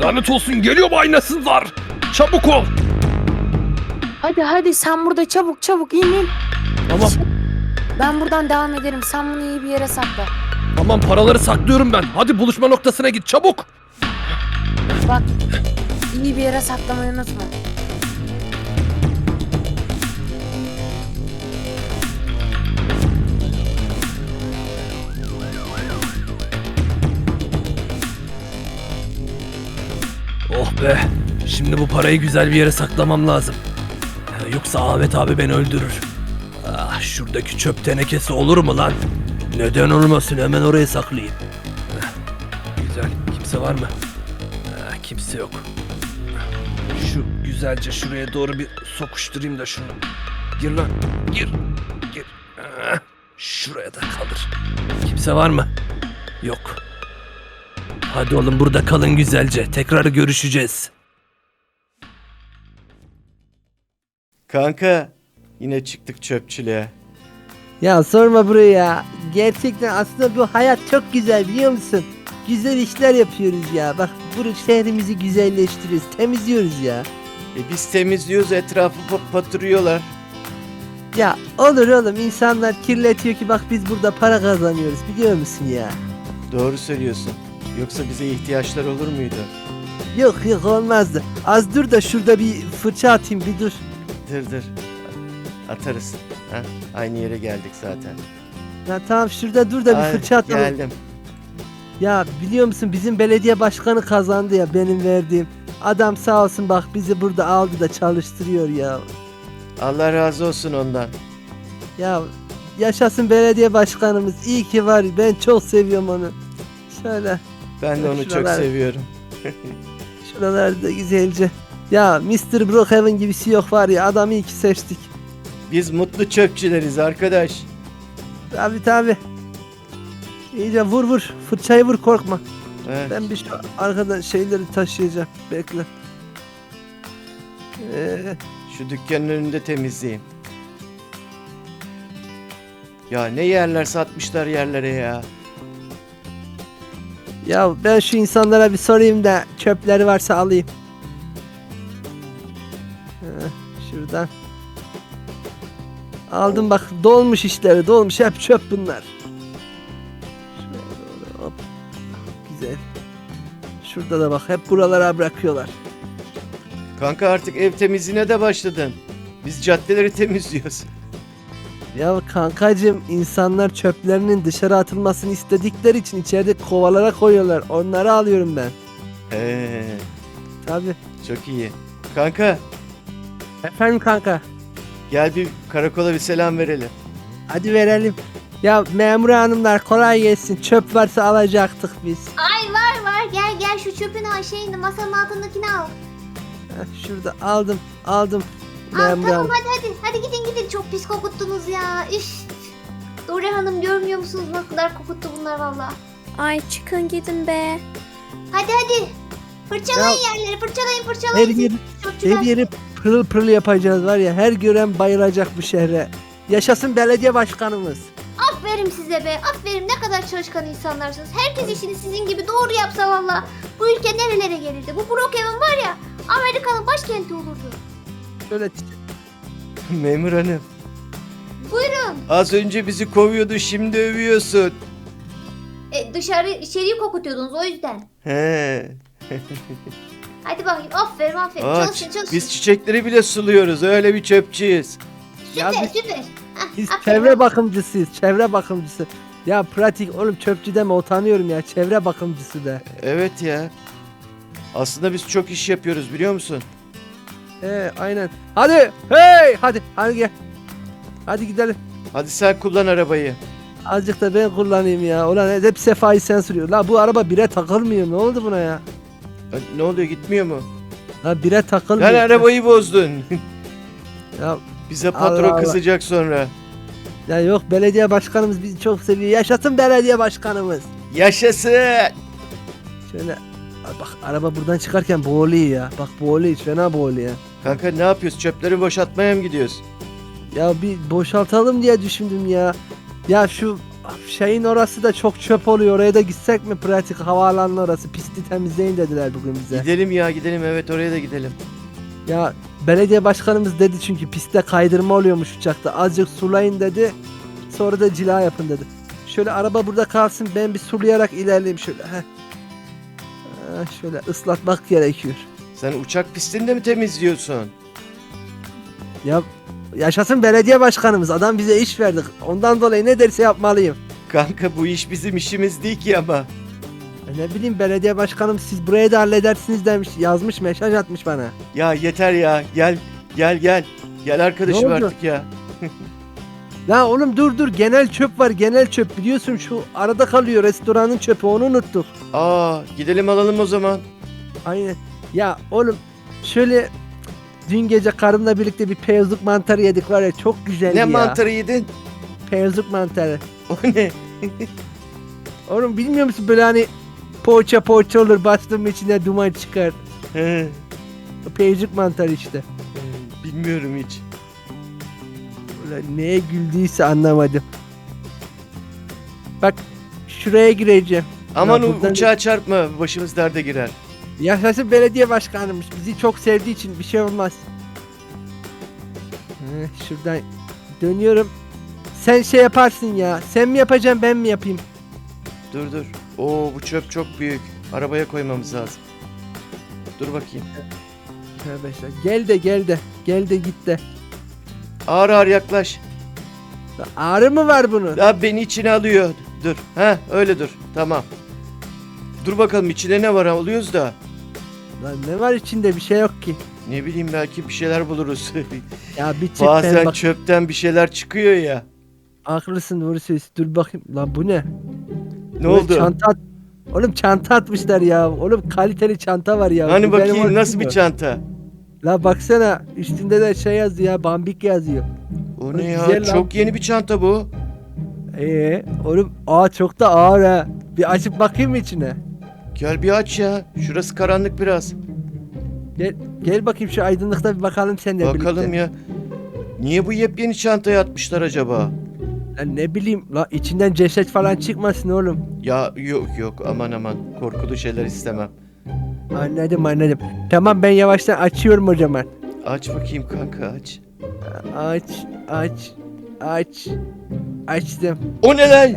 Lanet olsun geliyor bu aynasızlar. Çabuk ol. Hadi hadi sen burada çabuk çabuk in in. Tamam Ben buradan devam ederim. Sen bunu iyi bir yere sakla. tamam paraları saklıyorum ben. Hadi buluşma noktasına git çabuk. Bak iyi bir yere saklamayı unutma. Oh be. Şimdi bu parayı güzel bir yere saklamam lazım. Ya Yoksa Ahmet abi beni öldürür. Ah şuradaki çöp tenekesi olur mu lan? Neden olmasın hemen oraya saklayayım. Heh, Güzel. Kimse var mı? Ah, kimse yok. Şu güzelce şuraya doğru bir sokuşturayım da şunu. Gir lan. Gir. Gir. Şuraya da kaldır. Kimse var mı? Yok. Hadi oğlum burada kalın güzelce. Tekrar görüşeceğiz. Kanka yine çıktık çöpçülüğe. Ya sorma buraya ya. Gerçekten aslında bu hayat çok güzel biliyor musun? Güzel işler yapıyoruz ya. Bak bu şehrimizi güzelleştiriyoruz, temizliyoruz ya. E biz temizliyoruz etrafı pa- patırıyorlar. Ya olur oğlum insanlar kirletiyor ki bak biz burada para kazanıyoruz biliyor musun ya? Doğru söylüyorsun. Yoksa bize ihtiyaçlar olur muydu? Yok yok olmazdı. Az dur da şurada bir fırça atayım bir dur. Dır dır. Atarız. Ha? Aynı yere geldik zaten. Ya tamam şurada dur da bir Ay, fırça atalım. Geldim. Ya biliyor musun bizim belediye başkanı kazandı ya benim verdiğim. Adam sağ olsun bak bizi burada aldı da çalıştırıyor ya. Allah razı olsun ondan. Ya yaşasın belediye başkanımız. İyi ki var. Ben çok seviyorum onu. Şöyle Ben de onu çok Şuralar- seviyorum. şuralarda güzelce. Ya Mr. Brookhaven gibisi yok var ya adamı iyi ki seçtik. Biz mutlu çöpçüleriz arkadaş. Tabi tabi. İyice vur vur. Fırçayı vur korkma. Evet. Ben bir şu arkadan şeyleri taşıyacağım. Bekle. Ee, Şu dükkanın önünde temizleyeyim. Ya ne yerler satmışlar yerlere ya. Ya ben şu insanlara bir sorayım da çöpleri varsa alayım. Ee, şuradan. Aldım bak dolmuş işleri dolmuş hep çöp bunlar. Şuraya doğru hop. Güzel. Şurada da bak hep buralara bırakıyorlar. Kanka artık ev temizliğine de başladın. Biz caddeleri temizliyoruz. Ya kankacım insanlar çöplerinin dışarı atılmasını istedikleri için içeride kovalara koyuyorlar. Onları alıyorum ben. He, Tabi. çok iyi. Kanka Efendim kanka. gel bir karakola bir selam verelim. Hadi verelim. Ya memur hanımlar kolay gelsin. Çöp varsa alacaktık biz. Ay var var gel gel şu çöpün ha şeyini masanın altındakini al. Heh, şurada aldım aldım. Al Memur tamam hadi hadi hadi gidin gidin çok pis kokuttunuz ya. Üf. Dore Hanım görmüyor musunuz ne kadar kokuttu bunlar valla. Ay çıkın gidin be. Hadi hadi. Fırçalayın yerleri fırçalayın Her fırçalayın. yeri, Çöpçüler. her yeri pırıl pırıl yapacağız var ya. Her gören bayılacak bu şehre. Yaşasın belediye başkanımız. Aferin size be aferin ne kadar çalışkan insanlarsınız. Herkes işini sizin gibi doğru yapsa valla. Bu ülke nerelere gelirdi. Bu Brookhaven var ya Amerika'nın başkenti olurdu. Şöyle Memur hanım. Buyurun. Az önce bizi kovuyordu şimdi övüyorsun. E, dışarı içeriği kokutuyordunuz o yüzden. He. Hadi bakayım aferin aferin Aa, çalışın çalışın. biz çiçekleri bile suluyoruz öyle bir çöpçüyüz. Ya Süper biz- süper. Hah, Biz aferin. çevre bakımcısıyız. Çevre bakımcısı. Ya pratik oğlum çöpçü deme utanıyorum ya. Çevre bakımcısı de. Evet ya. Aslında biz çok iş yapıyoruz biliyor musun? He aynen. Hadi hey hadi hadi gel. Hadi gidelim. Hadi sen kullan arabayı. Azıcık da ben kullanayım ya. Ulan hep sefayı sen sürüyor. La bu araba bire takılmıyor. Ne oldu buna ya? Ne oluyor gitmiyor mu? La bire takılmıyor. Lan arabayı bozdun. Ya, Bize patron Allah. kızacak sonra. ya yok belediye başkanımız bizi çok seviyor. Yaşasın belediye başkanımız. Yaşasın. Şöyle bak araba buradan çıkarken boğuluyor ya. Bak boğuluyor fena boğuluyor. Kanka ne yapıyoruz? Çöpleri boşaltmaya mı gidiyoruz? Ya bir boşaltalım diye düşündüm ya. Ya şu şeyin orası da çok çöp oluyor. Oraya da gitsek mi pratik havaalanının orası pisti temizleyin dediler bugün bize. Gidelim ya gidelim evet oraya da gidelim. Ya belediye başkanımız dedi çünkü pistte kaydırma oluyormuş uçakta. Azıcık sulayın dedi. Sonra da cila yapın dedi. Şöyle araba burada kalsın ben bir sulayarak ilerleyeyim şöyle. Heh. Ha, şöyle ıslatmak gerekiyor. Sen uçak pistini de mi temizliyorsun? Ya yaşasın belediye başkanımız. Adam bize iş verdi. Ondan dolayı ne derse yapmalıyım. Kanka bu iş bizim işimiz değil ki ama. Ya Ne bileyim belediye başkanım siz burayı da halledersiniz demiş. Yazmış mesaj atmış bana. Ya yeter ya gel gel gel. Gel arkadaşım Ne oldu? artık ya. La oğlum dur dur genel çöp var genel çöp biliyorsun şu arada kalıyor restoranın çöpü onu unuttuk. Aa gidelim alalım o zaman. Aynen. Ya oğlum şöyle dün gece karımla birlikte bir peyazlık mantarı yedik var ya çok güzeldi Ne ya. mantarı yedin? Peyazlık mantarı. O ne? Oğlum bilmiyor musun böyle hani poğaça poğaça olur bastığım içine duman çıkar. He, O peyazlık mantarı işte. Bilmiyorum hiç. Ulan neye güldüyse anlamadım. Bak şuraya gireceğim. Aman Ya buradan- uçağa çarpma başımız derde girer. Yaşasın belediye başkanımız. Bizi çok sevdiği için bir şey olmaz. Heh, şuradan dönüyorum. Sen şey yaparsın ya. Sen mi yapacaksın ben mi yapayım? Dur dur. Oo bu çöp çok büyük. Arabaya koymamız lazım. Dur bakayım. Estağfurullah. Gel de gel de. Gel de git de. Ağır ağır yaklaş. Ya Ağrı mı var bunun? Ya beni içine alıyor. Dur. Ha öyle dur. Tamam. Dur bakalım içinde ne var alıyoruz da. Lan ne var içinde bir şey yok ki. Ne bileyim belki bir şeyler buluruz. Ya bir çık Bazen bak. çöpten bir şeyler çıkıyor ya. Haklısın söylüyorsun. Dur bakayım. Lan bu ne? Ne Ulan oldu? Çanta at- Oğlum çanta atmışlar ya. Oğlum kaliteli çanta var ya. Hani Bu bakayım nasıl bir çanta? La baksana üstünde de şey yazıyor ya Bambik yazıyor. O Ulan ne ya? güzel lan. Çok yeni bir çanta bu. Ee, oğlum aa çok da ağır ha. Bir açıp bakayım mı içine? Gel bir aç ya. Şurası karanlık biraz. Gel gel bakayım şu aydınlıkta bir bakalım seninle Bakalım birlikte. ya. Niye bu yepyeni çantaya atmışlar acaba? Lan ne bileyim la içinden ceset falan çıkmasın oğlum. Ya yok yok aman aman korkulu şeyler istemem. Anladım anladım. Tamam ben yavaştan açıyorum o zaman. Aç bakayım kanka aç. Aç aç aç. Açtım. O ne lan?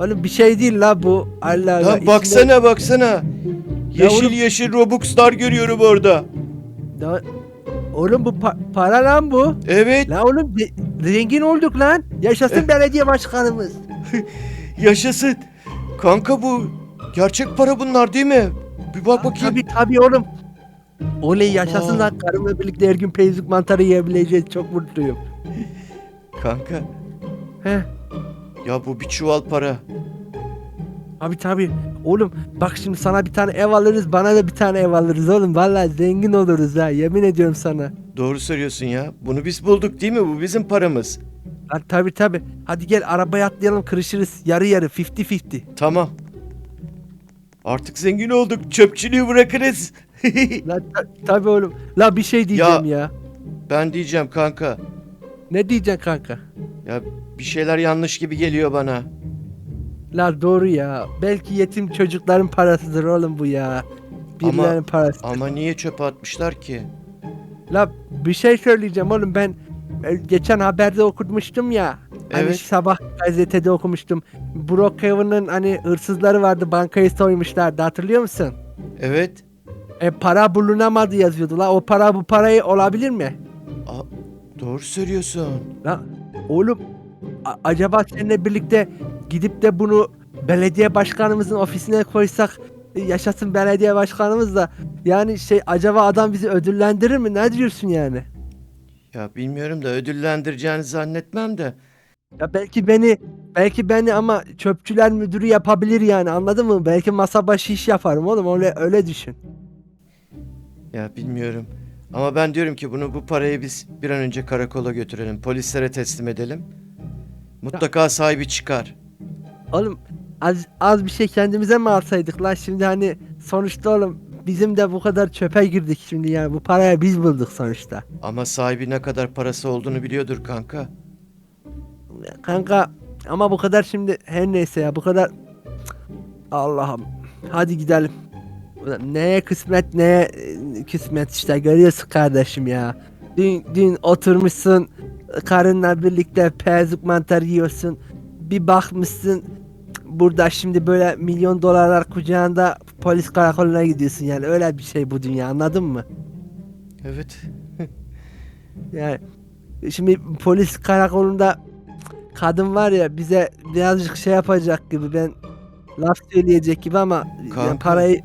Oğlum bir şey değil la bu. Allah Allah. Lan içinden- baksana baksana. Yeşil oğlum- yeşil Robux'lar görüyorum orada. La- Oğlum bu pa- para lan bu. Evet La oğlum de- zengin olduk lan. Yaşasın belediye başkanımız. yaşasın. Kanka bu gerçek para bunlar değil mi? Bir bak bakayım. Tabii tabii oğlum. Oley yaşasın lan karımla birlikte her gün peyzük mantarı yiyebileceğiz. Çok mutluyum. Kanka Heh. Ya bu bir çuval para. Abi tabii. Oğlum bak şimdi sana bir tane ev alırız bana da bir tane ev alırız oğlum. Vallahi zengin oluruz ha yemin ediyorum sana. Doğru söylüyorsun ya. Bunu biz bulduk değil mi? Bu bizim paramız. Lan tabii tabii. Hadi gel arabaya atlayalım kırışırız. Yarı yarı 50-50. Tamam. Artık zengin olduk. Çöpçülüğü bırakırız. Lan ta- tabii oğlum. La bir şey diyeceğim ya. ben diyeceğim kanka. Ne diyeceksin kanka? Ya bir şeyler yanlış gibi geliyor bana. La doğru ya. Belki yetim çocukların parasıdır oğlum bu ya. Birilerinin parası. Ama niye çöpe atmışlar ki? La bir şey söyleyeceğim oğlum ben e, geçen haberde okutmuştum ya. Hani Evet. sabah gazetede okumuştum. Brookhaven'ın hani hırsızları vardı bankayı soymuşlardı hatırlıyor musun? Evet. E para bulunamadı yazıyordu la o para bu parayı olabilir mi? Doğru söylüyorsun. La oğlum a- acaba seninle birlikte gidip de bunu belediye başkanımızın ofisine koysak e, yaşasın belediye başkanımız da yani şey acaba adam bizi ödüllendirir mi ne diyorsun yani? Ya bilmiyorum da ödüllendireceğini zannetmem de. Ya belki beni belki beni ama çöpçüler müdürü yapabilir yani anladın mı? Belki masa başı iş yaparım oğlum öyle öyle düşün. Ya bilmiyorum. Ama ben diyorum ki bunu bu parayı biz bir an önce karakola götürelim. Polislere teslim edelim. Mutlaka sahibi çıkar. Oğlum az az bir şey kendimize mi alsaydık lan şimdi hani sonuçta oğlum bizim de bu kadar çöpe girdik şimdi yani bu paraya biz bulduk sonuçta. Ama sahibi ne kadar parası olduğunu biliyordur kanka. Kanka Ama bu kadar şimdi her neyse ya bu kadar Allah'ım hadi gidelim. Ulan Neye kısmet neye e, kısmet işte görüyorsun kardeşim ya. Dün, dün oturmuşsun karınla birlikte pezuk mantar yiyorsun. Bir bakmışsın burada şimdi böyle milyon dolarlar kucağında polis karakoluna gidiyorsun yani öyle bir şey bu dünya anladın mı? Evet. Yani şimdi polis karakolunda kadın var ya bize birazcık şey yapacak gibi ben laf söyleyecek gibi ama yani parayı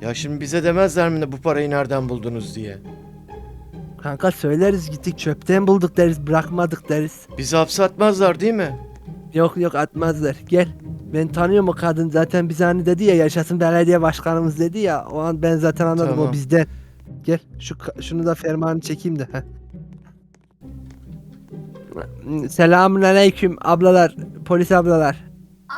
Ya şimdi bize demezler mi de bu parayı nereden buldunuz diye. Kanka söyleriz gittik çöpten bulduk deriz bırakmadık deriz. Bizi hapse atmazlar değil mi? Yok yok atmazlar gel. Ben tanıyorum o kadın zaten bize hani dedi ya yaşasın belediye başkanımız dedi ya o an ben zaten anladım Tamam. o bizden. Gel şu ka- şunu da fermanı çekeyim de. heh. Selamun aleyküm ablalar polis ablalar.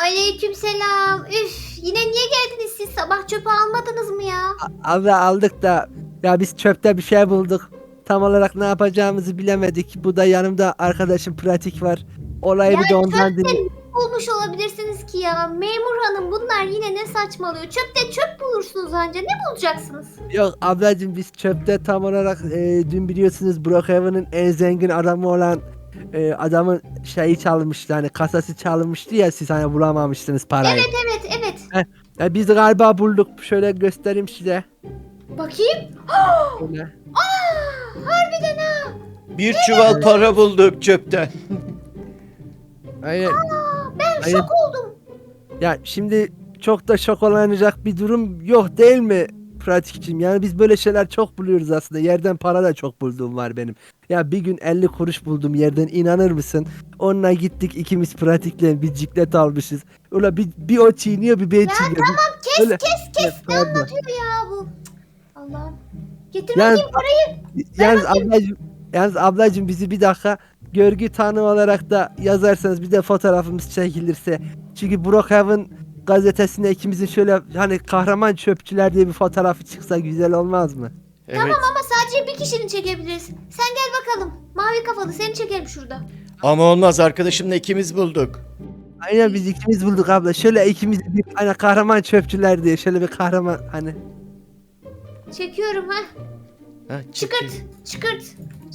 Aleykümselam. Üf yine niye geldiniz siz? Sabah çöpü almadınız mı ya? Abla aldık da ya biz çöpte bir şey bulduk. Tam olarak ne yapacağımızı bilemedik. Bu da yanımda arkadaşım pratik var. Olayı bir de ondan dinle. Bulmuş olabilirsiniz ki ya. Memur hanım bunlar yine ne saçmalıyor? Çöpte çöp bulursunuz anca. Ne bulacaksınız? Yok ablacığım biz çöpte tam olarak e, dün biliyorsunuz Brookhaven'ın en zengin adamı olan e, adamın şeyi çalınmıştı hani kasası çalınmıştı ya siz hani bulamamıştınız parayı. Evet evet evet. Ya biz galiba bulduk. Şöyle göstereyim size. Bakayım. Şöyle. Aa, harbiden ha. Bir çuval para bulduk çöpten. Aynen. Ben Hayır. şok oldum. Ya şimdi çok da şok olacak bir durum yok değil mi pratikçim? Yani biz böyle şeyler çok buluyoruz aslında. Yerden para da çok bulduğum var benim. Ya bir gün 50 kuruş buldum yerden inanır mısın? Onunla gittik ikimiz pratikle bir ciklet almışız. Öyle bir, bir o çiğniyor bir ben çiğniyor. Kes Öyle- kes kes. Ya, Ne pardon. anlatıyor ya bu? Allah'ım. Getir Yani- bakayım parayı. Yalnız ablacım, yalnız ablacım bizi bir dakika görgü tanığı olarak da yazarsanız bir de fotoğrafımız çekilirse. Çünkü Brookhaven gazetesinde ikimizin şöyle hani kahraman çöpçüler diye bir fotoğrafı çıksa güzel olmaz mı? Evet. Ama sadece bir kişinin çekebiliriz. Sen gel bakalım. Mavi kafalı seni çekelim şurada. Ama olmaz arkadaşımla ikimiz bulduk. Aynen biz ikimiz bulduk abla. Şöyle ikimiz bir hani kahraman çöpçüler diye şöyle bir kahraman hani. Çekiyorum ha. Ha, Çıkart. çekil. Çıkart.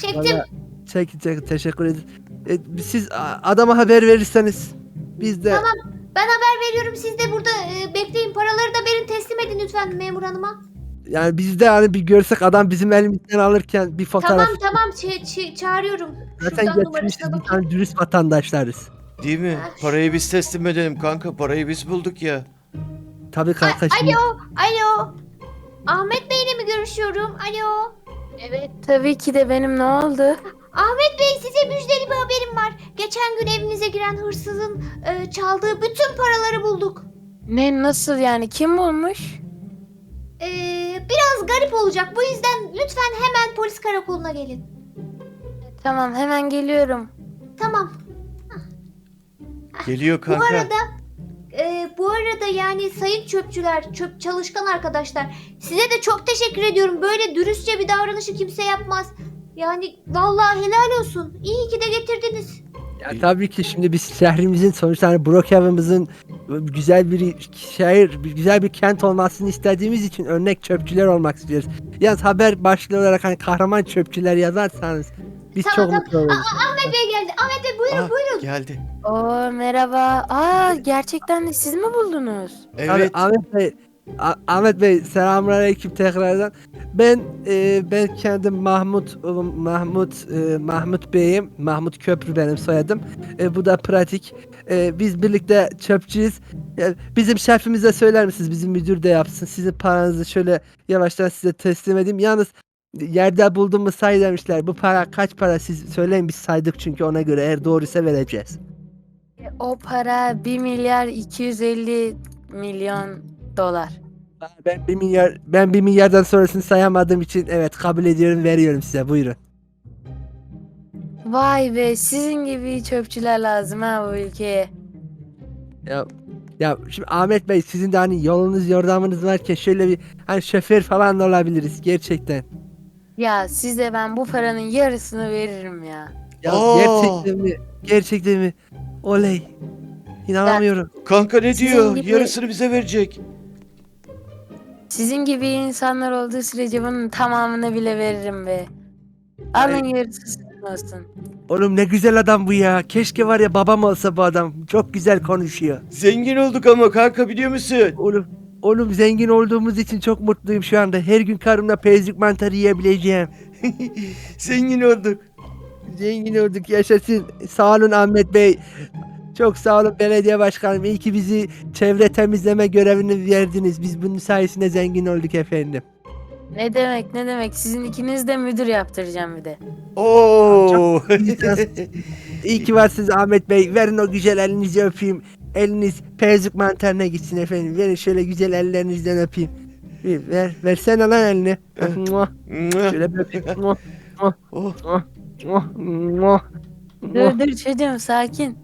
Çektim. Valla çek, çek, teşekkür ederiz. E, siz a- adama haber verirseniz biz de Tamam. Ben haber veriyorum. Siz de burada e, bekleyin. Paraları da verin teslim edin lütfen memur hanıma. yani biz de hani bir görsek adam bizim elimizden alırken bir fotoğraf Tamam tamam ç- ç- çağırıyorum. Zaten Şuradan getirmişiz numarasına bir bakayım. tane dürüst vatandaşlarız. Değil mi? Ah. Parayı biz teslim edelim kanka. Parayı biz bulduk ya. Tabii kanka şimdi. Alo. Alo. Ahmet Bey'le mi görüşüyorum? Alo. Evet tabii ki de benim ne oldu? Ahmet Bey size müjdeli bir haberim var. Geçen gün evinize giren hırsızın e, çaldığı bütün paraları bulduk. Ne nasıl yani kim bulmuş? E, biraz garip olacak. Bu yüzden lütfen hemen polis karakoluna gelin. Tamam hemen geliyorum. Tamam. Geliyor Bu kanka. arada e, bu arada yani sayın çöpçüler, çöp çalışkan arkadaşlar size de çok teşekkür ediyorum. Böyle dürüstçe bir davranışı kimse yapmaz. Yani vallahi helal olsun. İyi ki de getirdiniz. Ya tabii ki şimdi biz şehrimizin sonuçta hani Brookhaven'ımızın güzel bir şehir, güzel bir kent olmasını istediğimiz için örnek çöpçüler olmak istiyoruz. Yalnız haber başlığı olarak hani kahraman çöpçüler yazarsanız biz Tamam, çok tamam. mutlu oluruz. Ahmet Bey buyurun Ah, buyurun. geldi. Oo merhaba. Aa gerçekten de siz mi buldunuz? Evet. Abi, Ahmet Bey, A- Ahmet Bey selamünaleyküm tekrardan. Ben e, ben kendim Mahmut oğlum Mahmut e, Mahmut Bey'im. Mahmut Köprü benim soyadım. E, bu da pratik. E, biz birlikte çöpçüyüz. E, bizim şefimize söyler misiniz? Bizim müdür de yapsın. Sizin paranızı şöyle yavaştan size teslim edeyim. Yalnız yerde bulduğumu say demişler. Bu para kaç para siz söyleyin biz saydık çünkü ona göre eğer doğruysa vereceğiz. O para 1 milyar 250 milyon dolar. Ben bir milyar ben bir milyardan sonrasını sayamadığım için evet kabul ediyorum veriyorum size buyurun. Vay be sizin gibi çöpçüler lazım ha bu ülkeye. Ya ya şimdi Ahmet Bey sizin de hani yolunuz yordamınız varken şöyle bir hani şoför falan da olabiliriz gerçekten. Ya size ben bu paranın yarısını veririm ya. Ya Oo. gerçekten mi? Gerçekten mi? Oley. İnanamıyorum. Kanka ne Sizin diyor? gibi- Yarısını bize verecek. Sizin gibi insanlar olduğu sürece bunun tamamını bile veririm be. Alın yarısı sizin olsun. Oğlum ne güzel adam bu ya. Keşke var ya babam olsa bu adam. Çok güzel konuşuyor. Zengin olduk ama kanka biliyor musun? Oğlum Oğlum zengin olduğumuz için çok mutluyum şu anda. Her gün karımla pezlik mantarı yiyebileceğim. Zengin olduk. Zengin olduk yaşasın. Sağ olun Ahmet Bey. Çok sağ olun belediye başkanım. İyi ki bizi çevre temizleme görevini verdiniz. Biz bunun sayesinde zengin olduk efendim. Ne demek ne demek sizin ikiniz de müdür yaptıracağım bir de. Oo. İyi ki varsınız Ahmet Bey. Verin o güzel elinizi öpeyim. Eliniz pezlik mantarına gitsin efendim. Verin şöyle güzel ellerinizden öpeyim. Bir Ver, versene lan elini. Şöyle bir öpeyim. Oh. Dur dur çocuğum sakin.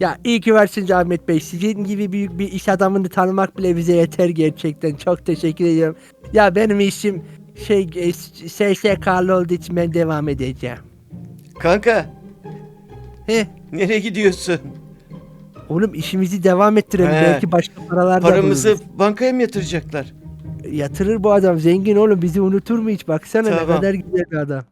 Ya iyi ki varsınız Ahmet Bey. Sizin gibi büyük bir iş adamını tanımak bile bize yeter gerçekten. Çok teşekkür ediyorum. Ya benim işim şey e, SSK'lı olduğu için ben devam edeceğim. Kanka He. nereye gidiyorsun? Oğlum işimizi devam ettirelim. He. Belki başka paralar da Paramızı buluruz. bankaya mı yatıracaklar? Yatırır bu adam. Zengin oğlum. Bizi unutur mu hiç? Baksana ne Tamam. kadar güzel bir adam.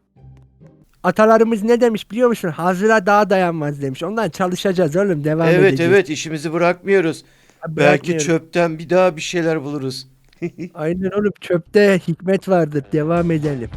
Atalarımız ne demiş biliyor musun? Hazıra daha dayanmaz demiş. Ondan çalışacağız oğlum. Devam evet edeceğiz. evet işimizi bırakmıyoruz. Belki çöpten bir daha bir şeyler buluruz. Aynen oğlum. Çöpte hikmet vardır. Devam edelim.